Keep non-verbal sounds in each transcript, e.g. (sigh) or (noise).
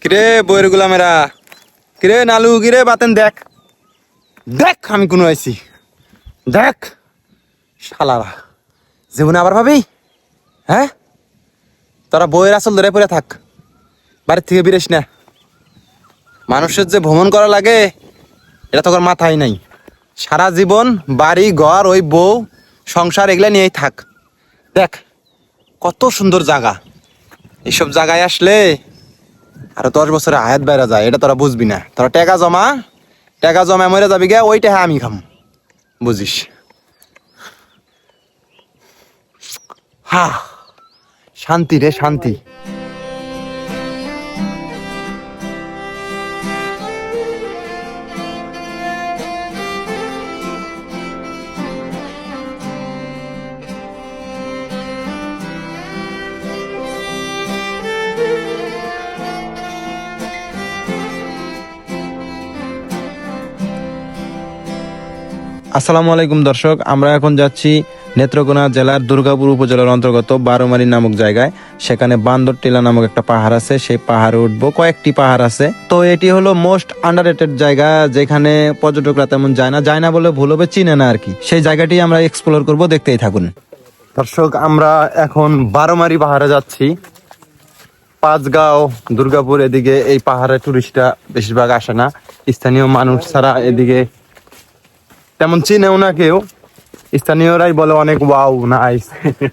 কিরে বইয়ের গুলামেরা? কিরে নালু, কিরে বাতেন, দেখ। দেখ আমি কোনো আইছি। দেখ। শালারা। জীবনে আবার ভাবি? হ্যাঁ? তোরা বইয়ের আসল ধরে পড়ে থাক। বাড়ির থেকে বেরিস না। মানুষের যে ভ্রমণ করা লাগে, এটা তোর মাথায় নাই। সারা জীবন বাড়ি, ঘর, ওই বউ, সংসার এগুলা নিয়েই থাক। দেখ, কত সুন্দর জায়গা এইসব জায়গায় আসলে আরও দশ বছরে হায়াত বাইরে যায়, এটা তোরা বুঝবি না। তোরা টাকা জমা টাকা জমা মরে যাবি গে ওই টাকা আমি খাম। বুঝিস? হা, শান্তি রে, শান্তি। আসসালামু আলাইকুম দর্শক, আমরা এখন যাচ্ছি নেত্রকোনা জেলার দুর্গাপুর উপজেলার অন্তর্গত বারোমারি নামক জায়গায়। সেখানে বান্দর টিলা নামক একটা পাহাড় আছে, সেই পাহাড়ে উঠবো। কয়েকটি পাহাড় আছে। তো এটি হলো মোস্ট আন্ডার জায়গা, যেখানে পর্যটকরা তেমন যায় না। যায় না বলে ভুল হবে, চিনে না আর কি। সেই জায়গাটি আমরা এক্সপ্লোর করব, দেখতেই থাকুন। দর্শক, আমরা এখন বারোমারি পাহাড়ে যাচ্ছি। পাঁচগাঁও, দুর্গাপুর, এদিকে এই পাহাড়ে টুরিস্টরা বেশিরভাগ আসে না। স্থানীয় মানুষ ছাড়া এদিকে তেমন চিনেও না কেউ। স্থানীয়রাই বলে অনেক ওয়াও নাইস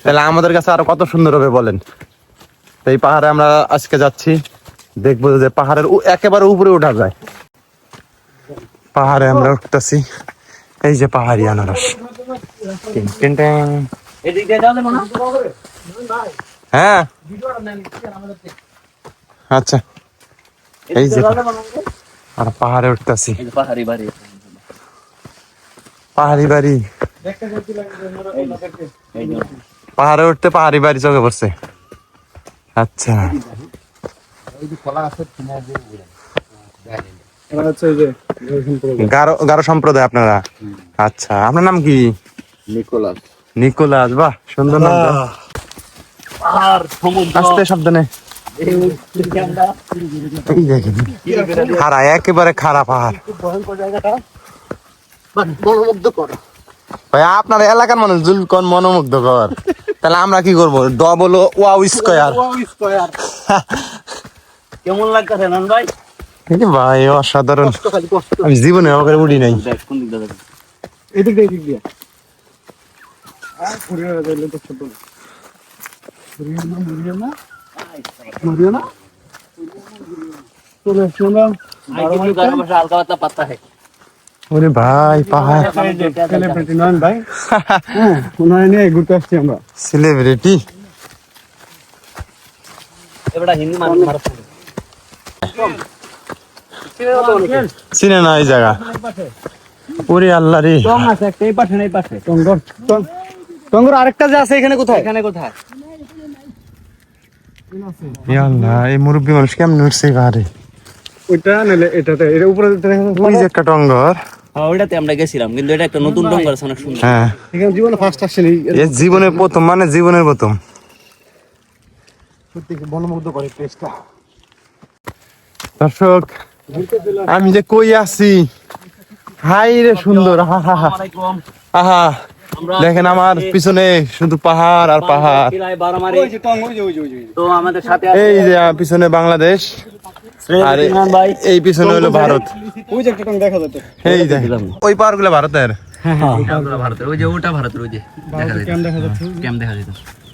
তাহলে আমাদের কাছে আরও কত সুন্দর হবে বলেন? এই পাহাড়ে আমরা আজকে যাচ্ছি। দেখব যে পাহাড়ের একেবারে উপরে ওঠা যায়। পাহাড়ে আমরা উঠতেছি। এই যে পাহাড়ি আনারস। হ্যাঁ। আচ্ছা। এই যে? আর পাহাড়ে উঠতেছি। পাহাড়ি বাড়ি। পাহাড়ি বাড়ি। পাহাড়ে উঠতে পাহাড়ি বাড়ি চোখে পড়ছে। আচ্ছা। গারো সম্প্রদায় আপনারা। আচ্ছা আপনার নাম কি? নিকোলাস। নিকোলাস বাহ সুন্দর নাম আস্তে সাবধানে। খাড়া একেবারে খাড়া পাহাড়। ভয়ঙ্কর জায়গাটা বাট মনোমুগ্ধ করো ভাই আপনার এলাকার মানুষ জুলকন মনোমুগ্ধকর? তাহলে আমরা কি করব? Double wow square. স্কয়ার। কেমন লাগতেছে নান ভাই? ভাই অসাধারণ। কষ্ট খালি কষ্ট আমি জীবনে আমাকে উড়ি নাই। কোন দিক দিয়ে এদিক দিয়ে এদিক দিয়ে। আর ঘুরে গেলে তো ছোট ঘুরিও না ঘুরিও না ঘুরিও না। চলে আসছি আমরা। আই কিছু গায়ে বসে হালকা পাতলা পাত্তা है ওরে ভাই পাহাড়। সেলিব্রিটি নন ভাই। (laughs) ওনারা নিয়ে ঘুরতে আসছি আমরা। সেলিব্রিটি চিনে না এই জায়গা। ওরে আল্লাহ রে। টং আছে একটা এই পাশে না এই পাশে। টঙ্গর টঙ্গর আরেকটা যে আছে এখানে কোথায়? এখানে কোথায়? এই মুরব্বী মানুষ কেমন উঠছে ওইটা এটাতে এর উপরে ওই যে একটা হ্যাঁ ওইটাতে আমরা গেছিলাম কিন্তু এটা একটা নতুন আছে অনেক সুন্দর। হ্যাঁ। এখানে জীবনে ফার্স্ট এই জীবনের প্রথম মানে জীবনের প্রথম। সত্যি করে প্লেসটা দর্শক আমি যে কই আছি? হাই রে সুন্দর হা হা হা। আহা আমরা দেখেন আমার পিছনে শুধু পাহাড় আর পাহাড়। কিলাই বারোমারি ওই যে টং ওই যে ওই যে ওই যে। তো আমাদের সাথে এই যে পিছনে বাংলাদেশ। আর এই পিছনে হলো ভারত। ওই যে একটা দেখা যাচ্ছে এই ওই গুলো ভারতের? ওটা ভারতের ওই যে ওটা ভারতের ওই যে দেখা যায়। কেমন দেখা যাচ্ছে ক্যাম্প দেখা যায়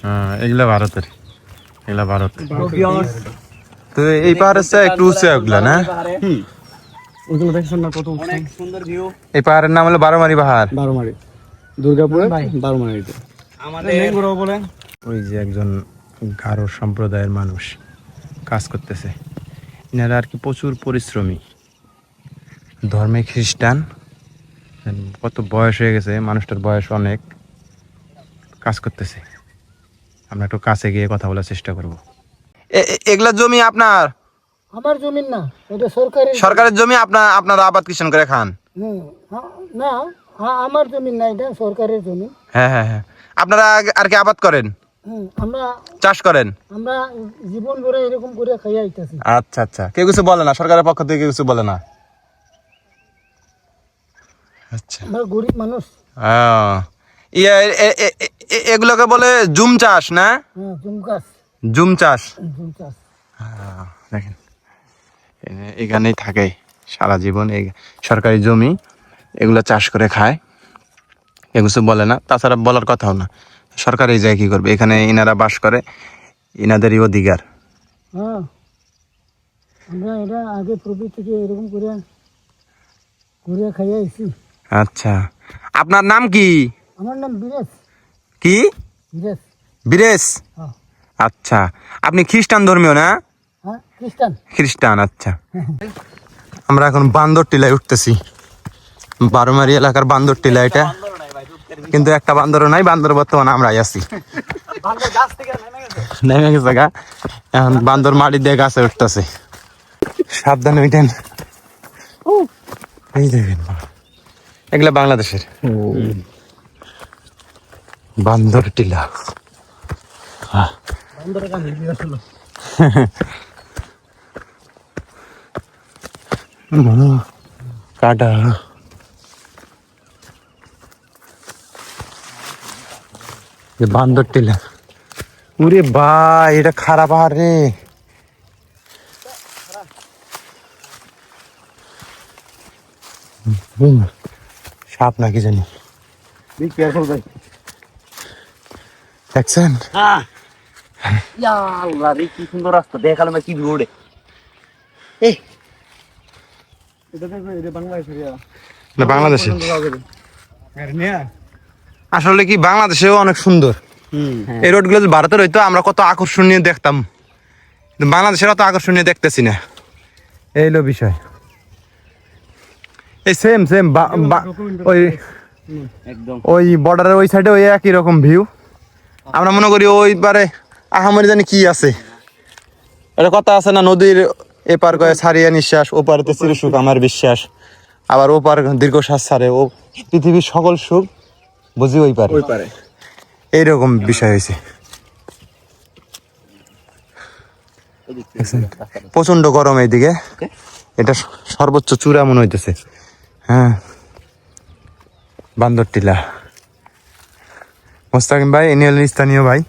হ্যাঁ এগুলা ভারতের। এগুলা ভারত। তো এই পাহাড় হচ্ছে একটু উঁচু না? ওইগুলো দেখছেন না কত অনেক সুন্দর ভিউ এই পাহাড়ের নাম হলো বারোমারি পাহাড়। বারোমারি। দুর্গাপুরে বারোমারিতে। আমাদের ম্যাঙ্গোরাও ওই যে একজন গারো সম্প্রদায়ের মানুষ কাজ করতেছে। এনারা আর কি প্রচুর পরিশ্রমী। ধর্মে খ্রিস্টান কত বয়স হয়ে গেছে মানুষটার বয়স অনেক। কাজ করতেছে। আমরা একটু কাছে গিয়ে কথা বলার চেষ্টা করব। এগুলা জমি আপনার? আমার জমি না এটা সরকারি সরকারের জমি আপনার আপনারা আবাদ কিষান করে খান। হ্যাঁ, না হ্যাঁ, আমার জমিন না এটা সরকারের জমি। হ্যাঁ হ্যাঁ হ্যাঁ। আপনারা আগে- আর কি আবাদ করেন? চাষ করেন? আমরা জীবন ভরে এরকম করে খাইয়া আইতেছি। আচ্ছা আচ্ছা। কেউ কিছু বলে না? সরকারের পক্ষ থেকে কেউ কিছু বলে না? আচ্ছা। আমরা গরিব মানুষ। ইয়ে, এগুলোকে বলে জুম চাষ না? হ্যাঁ জুম গাছ জুম চাষ? জুম চাষ। দেখেন। এখানেই থাকে সারা জীবন এই সরকারি জমি। এগুলো চাষ করে খায়। কেউ কিছু বলে না। তাছাড়া বলার কথাও না। সরকার এই জায়গায় কি করবে? এখানে ইনারা বাস করে ইনাদেরই অধিকার। হ্যাঁ। আমরা এটা আগে প্রবি থেকে এরকম করে খাইয়া আচ্ছা। আপনার নাম কি? আমার নাম বীরেশ। কি? বীরেশ। বীরেশ? হ্যাঁ। আচ্ছা। আপনি খ্রিস্টান ধর্মীয় না? হ্যাঁ খ্রিস্টান। খ্রিস্টান আচ্ছা। আমরা এখন বান্দর টিলায় উঠতেছি। বারোমারি এলাকার বান্দর টিলা এটা কিন্তু একটা বান্দরও নাই, বান্দর বর্তমানে আমরাই আছি। নেমে গেছে গা। এখন বান্দর মাটি দিয়ে গাছে উঠতেছে। সাবধানে উঠেন এই দেখেন এগুলা বাংলাদেশের। বান্দর টিলা। কাটা। বান্দর টিলা। উরে ভাই এটা খারাপ আর রে। সাপ নাকি জানি। দেখছেন? আল্লাহ কি সুন্দর রাস্তা। দেখাল না কি রোডে এটা দেখবে এটা বাংলাদেশের না বাংলাদেশে। আসলে কি বাংলাদেশেও অনেক সুন্দর। এই রোডগুলো যদি ভারতের হইতো আমরা কত আকর্ষণীয় দেখতাম। বাংলাদেশের অত আকর্ষণীয় দেখতেছি না। এই হলো বিষয়। এই সেম সেম ওই ওই বর্ডারের ওই সাইডে ওই একই রকম ভিউ আমরা মনে করি ওই পারে আহামরি জানি কি আছে। এটা কথা আছে না নদীর এপার কয়ে ছাড়িয়া নিঃশ্বাস ওপারেতে চির সুখ আমার বিশ্বাস। আবার ওপার দীর্ঘশ্বাস ছাড়ে ও পৃথিবীর সকল সুখ বুঝি ওই পারে। ওই পারে। এইরকম বিষয় হয়েছে। প্রচণ্ড গরম এইদিকে। এটা সর্বোচ্চ চূড়া মনে হইতেছে। হ্যাঁ। বান্দর টিলা। মোস্তাকিম ভাই ইনি হলেন স্থানীয় ভাই।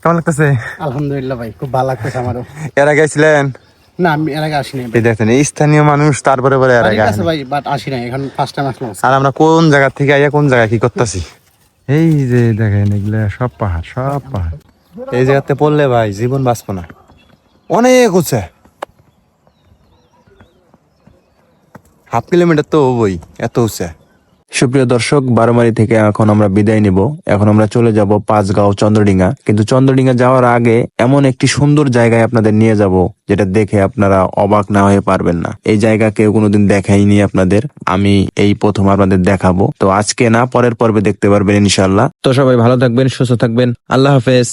কেমন লাগতেছে? আলহামদুলিল্লাহ ভাই খুব ভালো লাগতেছে আমারও। এরা গেছিলেন না আমি এর আগে আসিনি এই দেখেন স্থানীয় মানুষ তারপরে পরে এরা গায়ে কাছে ভাই বাট আসি নাই এখন ফার্স্ট টাইম আসলাম। আর আমরা কোন জায়গা থেকে আইয়া কোন জায়গায় কি করতেছি? এই যে দেখেন এগুলা সব পাহাড় সব পাহাড়। এই জায়গাতে পড়লে ভাই জীবন বাঁচবো না। অনেক উঁচা। হাফ কিলোমিটার তো হবই, এত উঁচা। সুপ্রিয় দর্শক, বারোমারি থেকে এখন আমরা বিদায় নিব। এখন আমরা চলে যাব পাঁচগাঁও চন্দ্রডিঙ্গা। কিন্তু চন্দ্রডিঙ্গা যাওয়ার আগে এমন একটি সুন্দর জায়গায় আপনাদের নিয়ে যাব, যেটা দেখে আপনারা অবাক না হয়ে পারবেন না। এই জায়গা কেউ কোনোদিন দেখাইনি আপনাদের, আমি এই প্রথম আপনাদের দেখাবো। তো আজকে না, পরের পর্বে দেখতে পারবেন ইনশাল্লাহ তো সবাই ভালো থাকবেন, সুস্থ থাকবেন। আল্লাহ হাফেজ।